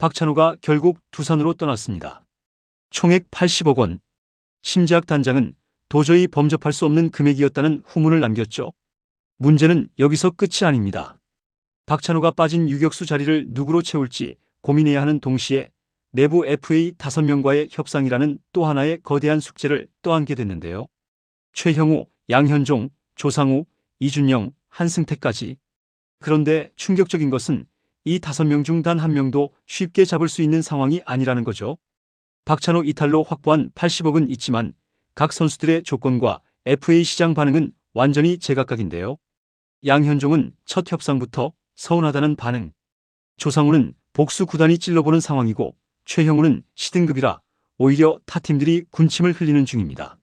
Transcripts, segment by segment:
박찬호가 결국 두산으로 떠났습니다. 총액 80억 원. 심재학 단장은 도저히 범접할 수 없는 금액이었다는 후문을 남겼죠. 문제는 여기서 끝이 아닙니다. 박찬호가 빠진 유격수 자리를 누구로 채울지 고민해야 하는 동시에 내부 FA 5명과의 협상이라는 또 하나의 거대한 숙제를 떠안게 됐는데요. 최형우, 양현종, 조상우, 이준영, 한승태까지. 그런데 충격적인 것은 이 다섯 명 중 단 한 명도 쉽게 잡을 수 있는 상황이 아니라는 거죠. 박찬호 이탈로 확보한 80억은 있지만 각 선수들의 조건과 FA 시장 반응은 완전히 제각각인데요. 양현종은 첫 협상부터 서운하다는 반응. 조상우는 복수 구단이 찔러보는 상황이고 최형우는 시등급이라 오히려 타 팀들이 군침을 흘리는 중입니다.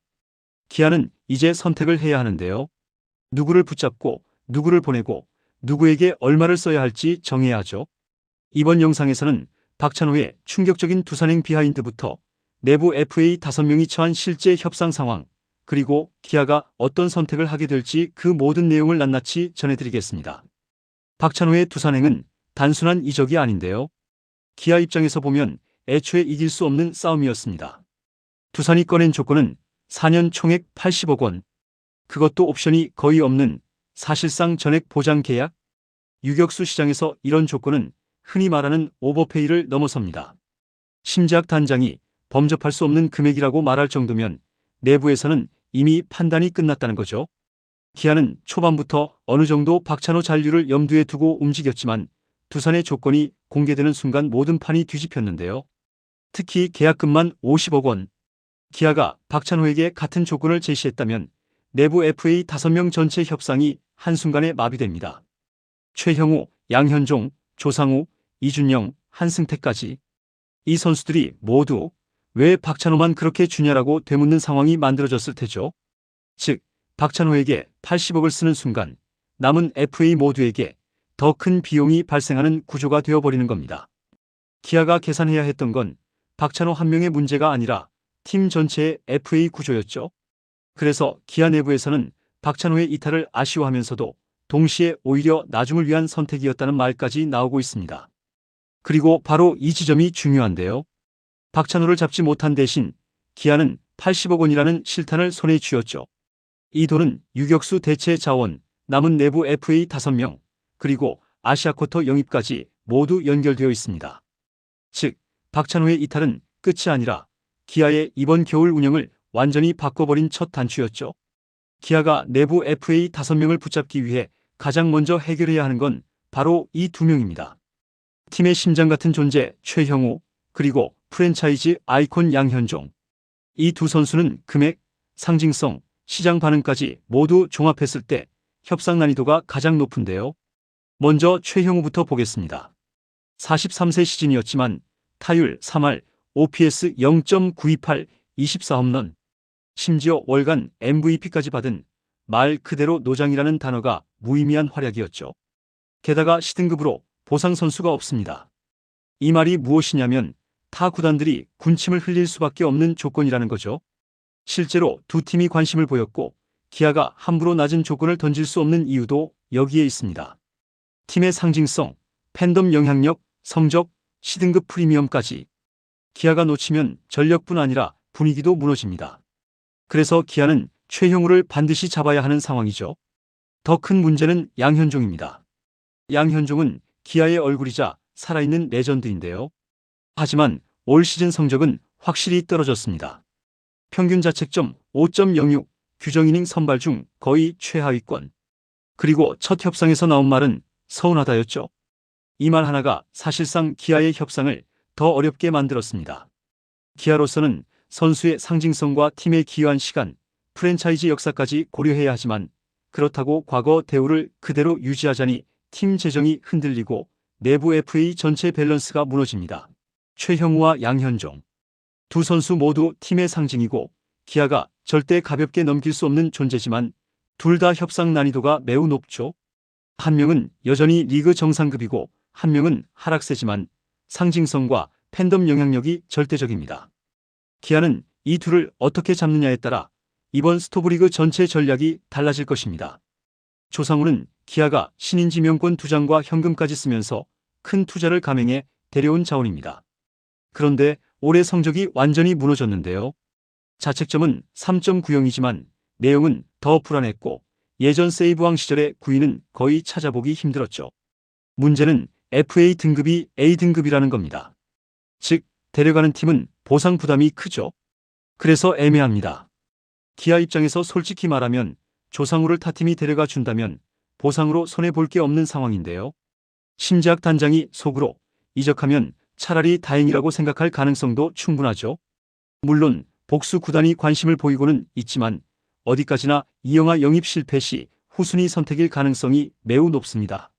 기아는 이제 선택을 해야 하는데요. 누구를 붙잡고 누구를 보내고 누구에게 얼마를 써야 할지 정해야 하죠. 이번 영상에서는 박찬호의 충격적인 두산행 비하인드부터 내부 FA 5명이 처한 실제 협상 상황, 그리고 기아가 어떤 선택을 하게 될지 그 모든 내용을 낱낱이 전해드리겠습니다. 박찬호의 두산행은 단순한 이적이 아닌데요. 기아 입장에서 보면 애초에 이길 수 없는 싸움이었습니다. 두산이 꺼낸 조건은 4년 총액 80억 원. 그것도 옵션이 거의 없는 사실상 전액 보장 계약. 유격수 시장에서 이런 조건은 흔히 말하는 오버페이를 넘어섭니다. 심재학 단장이 범접할 수 없는 금액이라고 말할 정도면 내부에서는 이미 판단이 끝났다는 거죠. 기아는 초반부터 어느 정도 박찬호 잔류를 염두에 두고 움직였지만 두산의 조건이 공개되는 순간 모든 판이 뒤집혔는데요. 특히 계약금만 50억 원. 기아가 박찬호에게 같은 조건을 제시했다면 내부 FA 5명 전체 협상이 한순간에 마비됩니다. 최형우, 양현종, 조상우, 이준영, 한승태까지 이 선수들이 모두 왜 박찬호만 그렇게 주냐라고 되묻는 상황이 만들어졌을 테죠. 즉, 박찬호에게 80억을 쓰는 순간 남은 FA 모두에게 더 큰 비용이 발생하는 구조가 되어버리는 겁니다. 기아가 계산해야 했던 건 박찬호 한 명의 문제가 아니라 팀 전체의 FA 구조였죠. 그래서 기아 내부에서는 박찬호의 이탈을 아쉬워하면서도 동시에 오히려 나중을 위한 선택이었다는 말까지 나오고 있습니다. 그리고 바로 이 지점이 중요한데요. 박찬호를 잡지 못한 대신 기아는 80억 원이라는 실탄을 손에 쥐었죠. 이 돈은 유격수 대체 자원, 남은 내부 FA 5명, 그리고 아시아쿼터 영입까지 모두 연결되어 있습니다. 즉, 박찬호의 이탈은 끝이 아니라 기아의 이번 겨울 운영을 완전히 바꿔버린 첫 단추였죠. 기아가 내부 FA 5명을 붙잡기 위해 가장 먼저 해결해야 하는 건 바로 이 두 명입니다. 팀의 심장 같은 존재 최형우 그리고 프랜차이즈 아이콘 양현종. 이 두 선수는 금액, 상징성, 시장 반응까지 모두 종합했을 때 협상 난이도가 가장 높은데요. 먼저 최형우부터 보겠습니다. 43세 시즌이었지만 타율 3할, OPS 0.928, 24홈런, 심지어 월간 MVP까지 받은 말 그대로 노장이라는 단어가 무의미한 활약이었죠. 게다가 시등급으로 보상 선수가 없습니다. 이 말이 무엇이냐면 타 구단들이 군침을 흘릴 수밖에 없는 조건이라는 거죠. 실제로 두 팀이 관심을 보였고 기아가 함부로 낮은 조건을 던질 수 없는 이유도 여기에 있습니다. 팀의 상징성, 팬덤 영향력, 성적, 시등급 프리미엄까지 기아가 놓치면 전력뿐 아니라 분위기도 무너집니다. 그래서 기아는 최형우를 반드시 잡아야 하는 상황이죠. 더 큰 문제는 양현종입니다. 양현종은 기아의 얼굴이자 살아있는 레전드인데요. 하지만 올 시즌 성적은 확실히 떨어졌습니다. 평균 자책점 5.06, 규정이닝 선발 중 거의 최하위권. 그리고 첫 협상에서 나온 말은 서운하다였죠. 이 말 하나가 사실상 기아의 협상을 더 어렵게 만들었습니다. 기아로서는 선수의 상징성과 팀의 기여한 시간, 프랜차이즈 역사까지 고려해야 하지만 그렇다고 과거 대우를 그대로 유지하자니 팀 재정이 흔들리고 내부 FA 전체 밸런스가 무너집니다. 최형우와 양현종. 두 선수 모두 팀의 상징이고 기아가 절대 가볍게 넘길 수 없는 존재지만 둘 다 협상 난이도가 매우 높죠. 한 명은 여전히 리그 정상급이고 한 명은 하락세지만 상징성과 팬덤 영향력이 절대적입니다. 기아는 이 둘을 어떻게 잡느냐에 따라 이번 스토브리그 전체 전략이 달라질 것입니다. 조상우는 기아가 신인 지명권 두 장과 현금까지 쓰면서 큰 투자를 감행해 데려온 자원입니다. 그런데 올해 성적이 완전히 무너졌는데요. 자책점은 3.90이지만 내용은 더 불안했고 예전 세이브왕 시절의 9위는 거의 찾아보기 힘들었죠. 문제는 FA 등급이 A 등급이라는 겁니다. 즉, 데려가는 팀은 보상 부담이 크죠. 그래서 애매합니다. 기아 입장에서 솔직히 말하면 조상우를 타팀이 데려가 준다면 보상으로 손해볼 게 없는 상황인데요. 심지학 단장이 속으로 이적하면 차라리 다행이라고 생각할 가능성도 충분하죠. 물론 복수 구단이 관심을 보이고는 있지만 어디까지나 이영하 영입 실패 시 후순위 선택일 가능성이 매우 높습니다.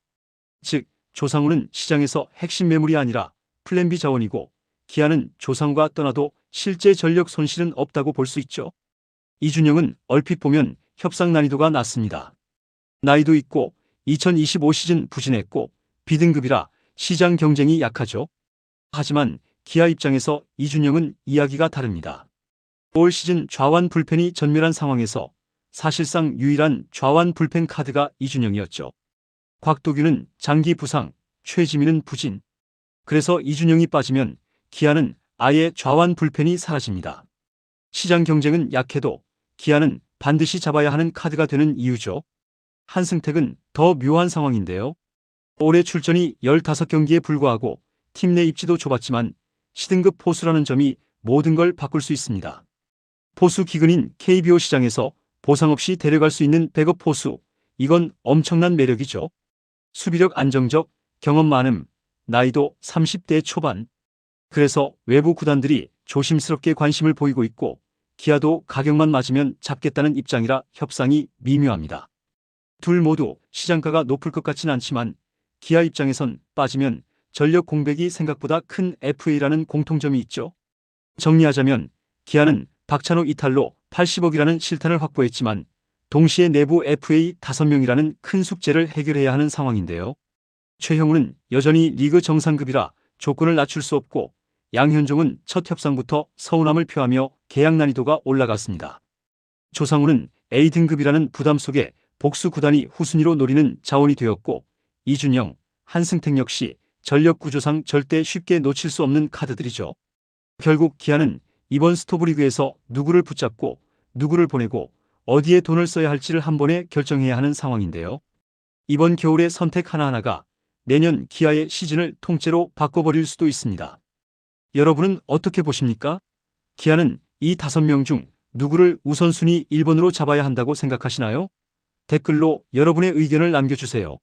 즉 조상우는 시장에서 핵심 매물이 아니라 플랜 B 자원이고 기아는 조상우가 떠나도 실제 전력 손실은 없다고 볼 수 있죠. 이준영은 얼핏 보면 협상 난이도가 낮습니다. 나이도 있고 2025 시즌 부진했고 비등급이라 시장 경쟁이 약하죠. 하지만 기아 입장에서 이준영은 이야기가 다릅니다. 올 시즌 좌완 불펜이 전멸한 상황에서 사실상 유일한 좌완 불펜 카드가 이준영이었죠. 곽도규는 장기 부상, 최지민은 부진. 그래서 이준영이 빠지면 기아는 아예 좌완 불펜이 사라집니다. 시장 경쟁은 약해도 기아는 반드시 잡아야 하는 카드가 되는 이유죠. 한승택은 더 묘한 상황인데요. 올해 출전이 15경기에 불과하고 팀 내 입지도 좁았지만 시등급 포수라는 점이 모든 걸 바꿀 수 있습니다. 포수 기근인 KBO 시장에서 보상 없이 데려갈 수 있는 백업 포수, 이건 엄청난 매력이죠. 수비력 안정적, 경험 많음, 나이도 30대 초반. 그래서 외부 구단들이 조심스럽게 관심을 보이고 있고 기아도 가격만 맞으면 잡겠다는 입장이라 협상이 미묘합니다. 둘 모두 시장가가 높을 것 같진 않지만 기아 입장에선 빠지면 전력 공백이 생각보다 큰 FA라는 공통점이 있죠. 정리하자면 기아는 박찬호 이탈로 80억이라는 실탄을 확보했지만 동시에 내부 FA 5명이라는 큰 숙제를 해결해야 하는 상황인데요. 최형우는 여전히 리그 정상급이라 조건을 낮출 수 없고 양현종은 첫 협상부터 서운함을 표하며 계약 난이도가 올라갔습니다. 조상우는 A등급이라는 부담 속에 복수 구단이 후순위로 노리는 자원이 되었고 이준영, 한승택 역시 전력 구조상 절대 쉽게 놓칠 수 없는 카드들이죠. 결국 기아는 이번 스토브리그에서 누구를 붙잡고 누구를 보내고 어디에 돈을 써야 할지를 한 번에 결정해야 하는 상황인데요. 이번 겨울의 선택 하나하나가 내년 기아의 시즌을 통째로 바꿔버릴 수도 있습니다. 여러분은 어떻게 보십니까? 기아는 이 다섯 명 중 누구를 우선순위 1번으로 잡아야 한다고 생각하시나요? 댓글로 여러분의 의견을 남겨주세요.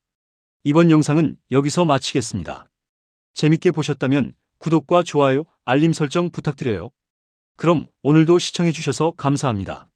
이번 영상은 여기서 마치겠습니다. 재밌게 보셨다면 구독과 좋아요, 알림 설정 부탁드려요. 그럼 오늘도 시청해주셔서 감사합니다.